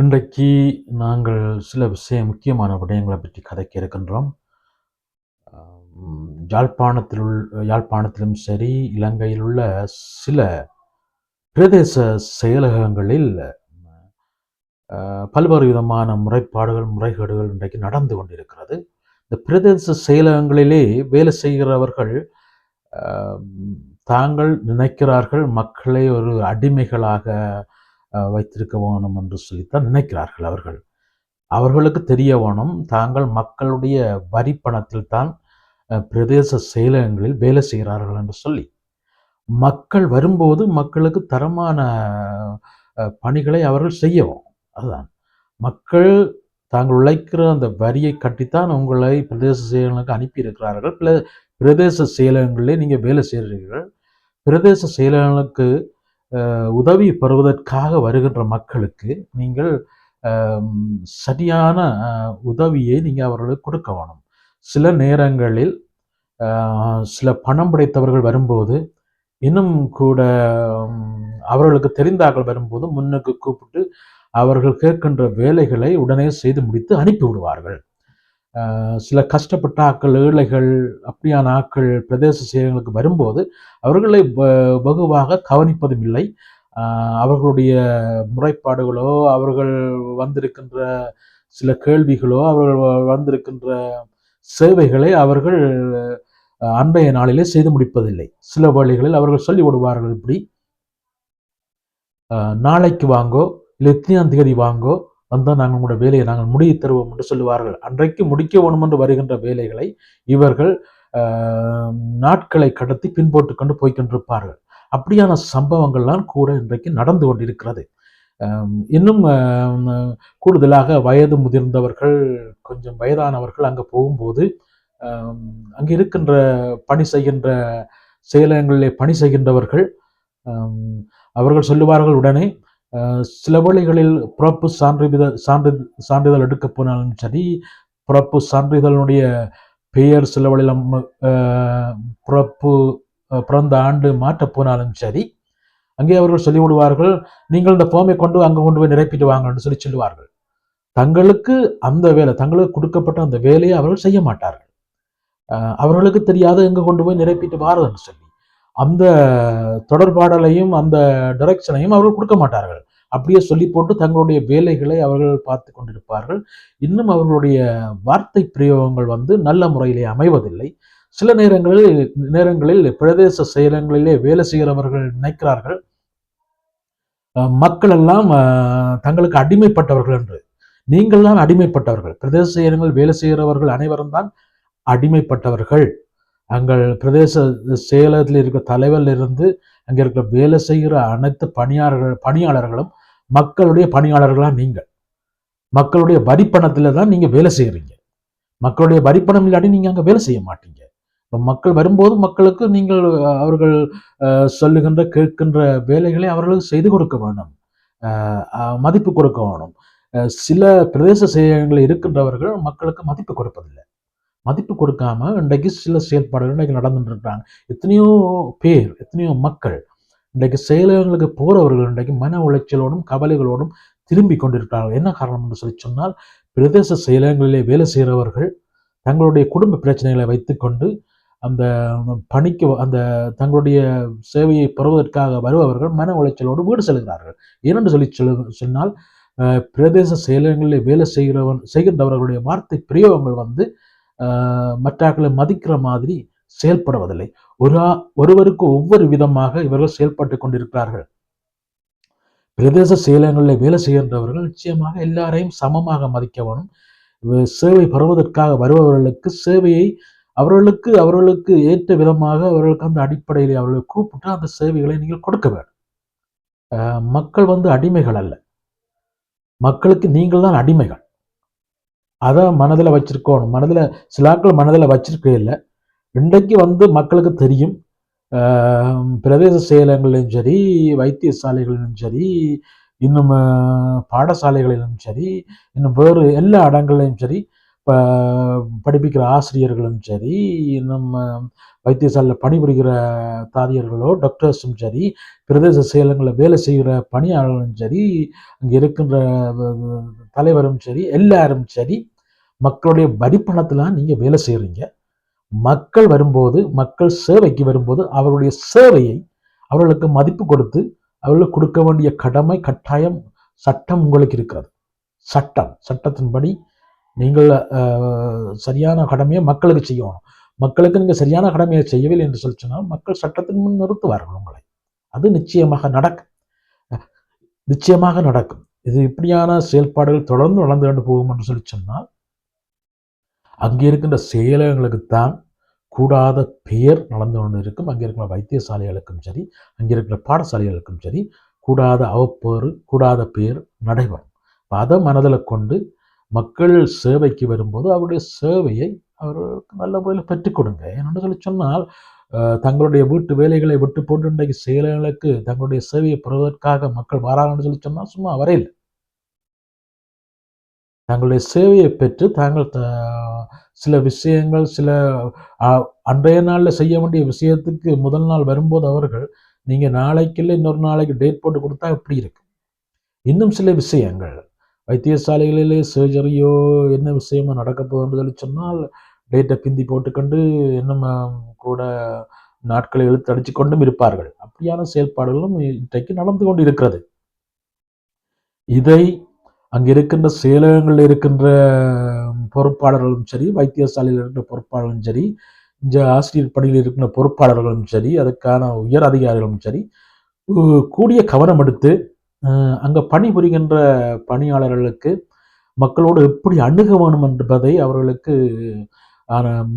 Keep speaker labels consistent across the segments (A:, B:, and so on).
A: இன்றைக்கு நாங்கள் சில விஷய முக்கியமான விடயங்களை பற்றி கதைக்க இருக்கின்றோம். யாழ்ப்பாணத்தில் உள் யாழ்ப்பாணத்திலும் சரி இலங்கையில் உள்ள சில பிரதேச செயலகங்களில் பல்வேறு விதமான முறைப்பாடுகள் முறைகேடுகள் இன்றைக்கு நடந்து கொண்டிருக்கிறது. இந்த பிரதேச செயலகங்களிலே வேலை செய்கிறவர்கள் தாங்கள் நினைக்கிறார்கள் மக்களை ஒரு அடிமைகளாக வைத்திருக்க வேணும் என்று சொல்லித்தான் நினைக்கிறார்கள் அவர்கள். அவர்களுக்கு தெரிய வேணும் தாங்கள் மக்களுடைய வரி பணத்தில் தான் பிரதேச செயலகங்களில் வேலை செய்கிறார்கள் என்று சொல்லி. மக்கள் வரும்போது மக்களுக்கு தரமான பணிகளை அவர்கள் செய்யவும். அதுதான். மக்கள் தாங்கள் உழைக்கிற அந்த வரியை கட்டித்தான் உங்களை பிரதேச செயலகங்களுக்கு அனுப்பியிருக்கிறார்கள். பிரதேச செயலகங்களிலே நீங்கள் வேலை செய்கிறீர்கள். பிரதேச செயலகங்களுக்கு உதவி பெறுவதற்காக வருகின்ற மக்களுக்கு நீங்கள் சரியான உதவியை நீங்கள் அவர்களுக்கு கொடுக்க வேணும். சில நேரங்களில் சில பணம் படைத்தவர்கள் வரும்போது இன்னும் கூட அவர்களுக்கு தெரிந்தார்கள் வரும்போது முன்னுக்கு கூப்பிட்டு அவர்கள் கேட்கின்ற வேலைகளை உடனே செய்து முடித்து அனுப்பி விடுவார்கள் சில கஷ்டப்பட்ட ஆக்கள் ஏழைகள் அப்படியான ஆக்கள் பிரதேச செயலங்களுக்கு வரும்போது அவர்களை வ- வெகுவாக கவனிப்பதும் இல்லை. அவர்களுடைய முறைப்பாடுகளோ அவர்கள் வந்திருக்கின்ற சில கேள்விகளோ அவர்கள் வந்திருக்கின்ற சேவைகளை அவர்கள் அன்றைய நாளிலே செய்து முடிப்பதில்லை. சில வழிகளில் அவர்கள் சொல்லி விடுவார்கள் இப்படி நாளைக்கு வாங்கோ இல்லை எத்தனையாம் தேதி வாங்கோ வந்தால் நாங்கள் உங்களோட வேலையை நாங்கள் முடிய தருவோம் என்று சொல்லுவார்கள். அன்றைக்கு முடிக்க வேணும் என்று வருகின்ற வேலைகளை இவர்கள் நாட்களை கடத்தி பின்போட்டு கொண்டு போய்கொண்டிருப்பார்கள் அப்படியான சம்பவங்கள்லாம் கூட இன்றைக்கு நடந்து கொண்டிருக்கிறது. இன்னும் கூடுதலாக வயது முதிர்ந்தவர்கள் கொஞ்சம் வயதானவர்கள் அங்கே போகும்போது அங்கே இருக்கின்ற பணி செய்கின்ற செயலகங்களிலே பணி செய்கின்றவர்கள் அவர்கள் சொல்லுவார்கள் உடனே சில வேளைகளில் பிறப்பு சான்றிதழ் சான்றி சான்றிதழ் எடுக்க போனாலும் சரி பிறப்பு சான்றிதழுடைய பெயர் சில வேளையில் நம்ம, பிறப்பு பிறந்த ஆண்டு மாற்றப் போனாலும் சரி அங்கே அவர்கள் சொல்லிவிடுவார்கள் நீங்கள் இந்த ஃபார்மை கொண்டு அங்கே கொண்டு போய் நிரப்பிட்டு வாங்கன்னு சொல்லி சொல்லுவார்கள். தங்களுக்கு அந்த வேலை தங்களுக்கு கொடுக்கப்பட்ட அந்த வேலையை அவர்கள் செய்ய மாட்டார்கள். அவர்களுக்கு தெரியாத எங்கே கொண்டு போய் நிரப்பிட்டு வாரதுன்னு சொல்லி. அந்த தொடர்பாடலையும் அந்த டைரக்ஷனையும் அவர்கள் கொடுக்க மாட்டார்கள். அப்படியே சொல்லி போட்டு தங்களுடைய வேலைகளை அவர்கள் பார்த்து கொண்டிருப்பார்கள். இன்னும் அவர்களுடைய வார்த்தை பிரயோகங்கள் வந்து நல்ல முறையிலே அமைவதில்லை. சில நேரங்களில் நேரங்களில் பிரதேச செயலங்களிலே வேலை செய்கிறவர்கள் நினைக்கிறார்கள். மக்கள் எல்லாம் தங்களுக்கு அடிமைப்பட்டவர்கள் என்று. நீங்கள் தான் அடிமைப்பட்டவர்கள். பிரதேச செயலங்கள் வேலை செய்கிறவர்கள் அனைவரும் தான் அடிமைப்பட்டவர்கள். அங்கள் பிரதேச செயலகத்தில் இருக்கிற தலைவரில் இருந்து அங்கே இருக்கிற வேலை செய்கிற அனைத்து பணியாளர்கள் பணியாளர்களும் மக்களுடைய பணியாளர்களாக நீங்கள். மக்களுடைய வரிப்பணத்தில் தான் நீங்கள் வேலை செய்கிறீங்க மக்களுடைய வரிப்பணம் இல்லாட்டி நீங்கள் அங்கே வேலை செய்ய மாட்டீங்க. இப்போ மக்கள் வரும்போது மக்களுக்கு நீங்கள் அவர்கள் சொல்லுகின்ற கேட்கின்ற வேலைகளை அவர்களுக்கு செய்து கொடுக்க வேணும். மதிப்பு கொடுக்க வேணும். சில பிரதேச செயலகங்களில் இருக்கின்றவர்கள் மக்களுக்கு மதிப்பு கொடுப்பதில்லை. மதிப்பு கொடுக்காம இன்றைக்கு சில செயல்பாடுகள் இன்றைக்கு நடந்துட்டு இருக்காங்க எத்தனையோ பேர் எத்தனையோ மக்கள் இன்றைக்கு செயலகங்களுக்கு போகிறவர்கள் இன்றைக்கு மன உளைச்சலோடும் கவலைகளோடும் திரும்பி கொண்டிருக்கிறார்கள். என்ன காரணம் என்று சொல்லி சொன்னால் பிரதேச செயலகங்களிலே வேலை செய்கிறவர்கள் தங்களுடைய குடும்ப பிரச்சனைகளை வைத்துக்கொண்டு அந்த பணிக்கு அந்த தங்களுடைய சேவையை பெறுவதற்காக வருபவர்கள் மன உளைச்சலோடு வீடு செல்கிறார்கள். ஏனென்று சொல்லி சொல்லு சொன்னால் பிரதேச செயலகங்களில் வேலை செய்கிறவன் செய்கின்றவர்களுடைய வார்த்தை பிரயோகங்கள் வந்து மற்றாக்களை மதிக்கிற மாதிரி செயல்படுவதில்லை. ஒரு ஆ- ஒருவருக்கு ஒவ்வொரு விதமாக இவர்கள் செயல்பட்டு கொண்டிருக்கிறார்கள். பிரதேச செயலகங்களில் வேலை செய்கின்றவர்கள் நிச்சயமாக எல்லாரையும் சமமாக மதிக்க வேணும். சேவை பெறுவதற்காக வருபவர்களுக்கு சேவையை அவர்களுக்கு அவர்களுக்கு ஏற்ற விதமாக அவர்களுக்கு அந்த அடிப்படையில் அவர்களை கூப்பிட்டு அந்த சேவைகளை நீங்கள் கொடுக்க வேண்டும். ஆஹ் மக்கள் வந்து அடிமைகள் அல்ல. மக்களுக்கு நீங்கள் தான் அடிமைகள். அதை மனதில் வச்சுருக்கோணும். மனதில் சிலாக்கள் மனதில் வச்சிருக்க இல்லை. இன்றைக்கு வந்து மக்களுக்கு தெரியும். பிரதேச செயலகங்களிலும் சரி வைத்தியசாலைகளிலும் சரி இன்னும் பாடசாலைகளிலும் சரி இன்னும் வேறு எல்லா இடங்களிலும் சரி இப்போ படிப்பிக்கிற ஆசிரியர்களும் சரி நம்ம வைத்தியசாலையில் பணிபுரிகிற தாதியர்களோ டாக்டர்ஸும் சரி பிரதேச செயலங்களில் வேலை செய்கிற பணியாளர்களும் சரி அங்கே இருக்கின்ற தலைவரும் சரி எல்லாரும் சரி மக்களுடைய வரிப்பணத்தில் நீங்கள் வேலை செய்கிறீங்க மக்கள் வரும்போது மக்கள் சேவைக்கு வரும்போது அவர்களுடைய சேவையை அவர்களுக்கு மதிப்பு கொடுத்து அவர்களுக்கு கொடுக்க வேண்டிய கடமை கட்டாயம் சட்டம் உங்களுக்கு இருக்கிறது. சட்டம் சட்டத்தின்படி நீங்கள் சரியான கடமையை மக்களுக்கு செய்யணும். மக்களுக்கு நீங்கள் சரியான கடமையை செய்யவில்லை என்று சொல்லி சொன்னால் மக்கள் சட்டத்தின் முன் நிறுத்துவார்கள் உங்களை. அது நிச்சயமாக நடக்கும். நிச்சயமாக நடக்கும். இது இப்படியான செயல்பாடுகள் தொடர்ந்து வளர்ந்து கொண்டு போகும் என்று சொல்லி சொன்னால் அங்கே இருக்கின்ற செயலகங்களுக்குத்தான் கூடாத பெயர் நடந்து கொண்டு இருக்கும். அங்கே இருக்கிற வைத்தியசாலைகளுக்கும் சரி அங்கே இருக்கிற பாடசாலைகளுக்கும் சரி கூடாத அவப்பேறு கூடாத பெயர் நடைபெறும். அதை மனதில் கொண்டு மக்கள் சேவைக்கு வரும்போது அவருடைய சேவையை அவர்களுக்கு நல்ல முறையில் பெற்றுக் கொடுங்க. என்னென்னு சொல்லி சொன்னால் தங்களுடைய வீட்டு வேலைகளை விட்டு போட்டு இன்றைக்கு செயலர்களுக்கு தங்களுடைய சேவையை பெறுவதற்காக மக்கள் வராங்கன்னு சொல்லி சொன்னால் சும்மா வரையில் தங்களுடைய சேவையை பெற்று தாங்கள் சில விஷயங்கள் சில அன்றைய நாளில் செய்ய வேண்டிய விஷயத்துக்கு முதல் நாள் வரும்போது அவர்கள் நீங்கள் நாளைக்கு இல்லை இன்னொரு நாளைக்கு டேட் போட்டு கொடுத்தா எப்படி இருக்கு இன்னும் சில விஷயங்கள். வைத்தியசாலைகளிலே சர்ஜரியோ என்ன விஷயமோ நடக்க போகுதுன்னு சொல்லி சொன்னால் டேட்டை பிந்தி போட்டுக்கொண்டு இன்னும் கூட நாட்களை இழுத்து அடித்து கொண்டும் இருப்பார்கள். அப்படியான செயல்பாடுகளும் இன்றைக்கு நடந்து கொண்டு இருக்கிறது இதை அங்கே இருக்கின்ற செயலகங்களில் இருக்கின்ற பொறுப்பாளர்களும் சரி வைத்தியசாலையில் இருக்கின்ற பொறுப்பாளர்களும் சரி இந்த ஆசிரியர் பணியில் இருக்கின்ற பொறுப்பாளர்களும் சரி அதுக்கான உயர் அதிகாரிகளும் சரி கூடிய கவனம் எடுத்து அங்கே பணிபுரிகின்ற பணியாளர்களுக்கு மக்களோடு எப்படி அணுக வேணும் என்பதை அவர்களுக்கு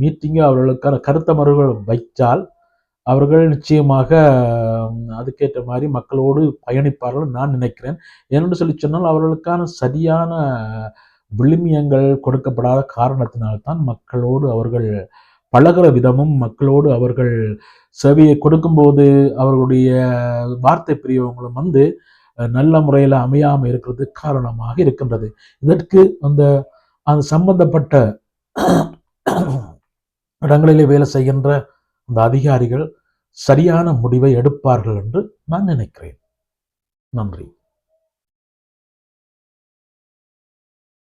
A: மீட்டிங்கு அவர்களுக்கான கருத்தமர்வுகள் வைத்தால் அவர்கள் நிச்சயமாக அதுக்கேற்ற மாதிரி மக்களோடு பயணிப்பார்கள் நான் நினைக்கிறேன். ஏனென்று சொல்லி சொன்னால் அவர்களுக்கான சரியான விழுமியங்கள் கொடுக்கப்படாத காரணத்தினால்தான் மக்களோடு அவர்கள் பழகிற விதமும் மக்களோடு அவர்கள் சேவையை கொடுக்கும்போது அவர்களுடைய வார்த்தை பிரியவங்களும் வந்து நல்ல முறையில் அமையாமல் இருக்கிறது காரணமாக இருக்கின்றது. இதற்கு அந்த அது சம்பந்தப்பட்ட இடங்களிலே வேலை செய்கின்ற அந்த அதிகாரிகள் சரியான முடிவை எடுப்பார்கள் என்று நான் நினைக்கிறேன். நன்றி.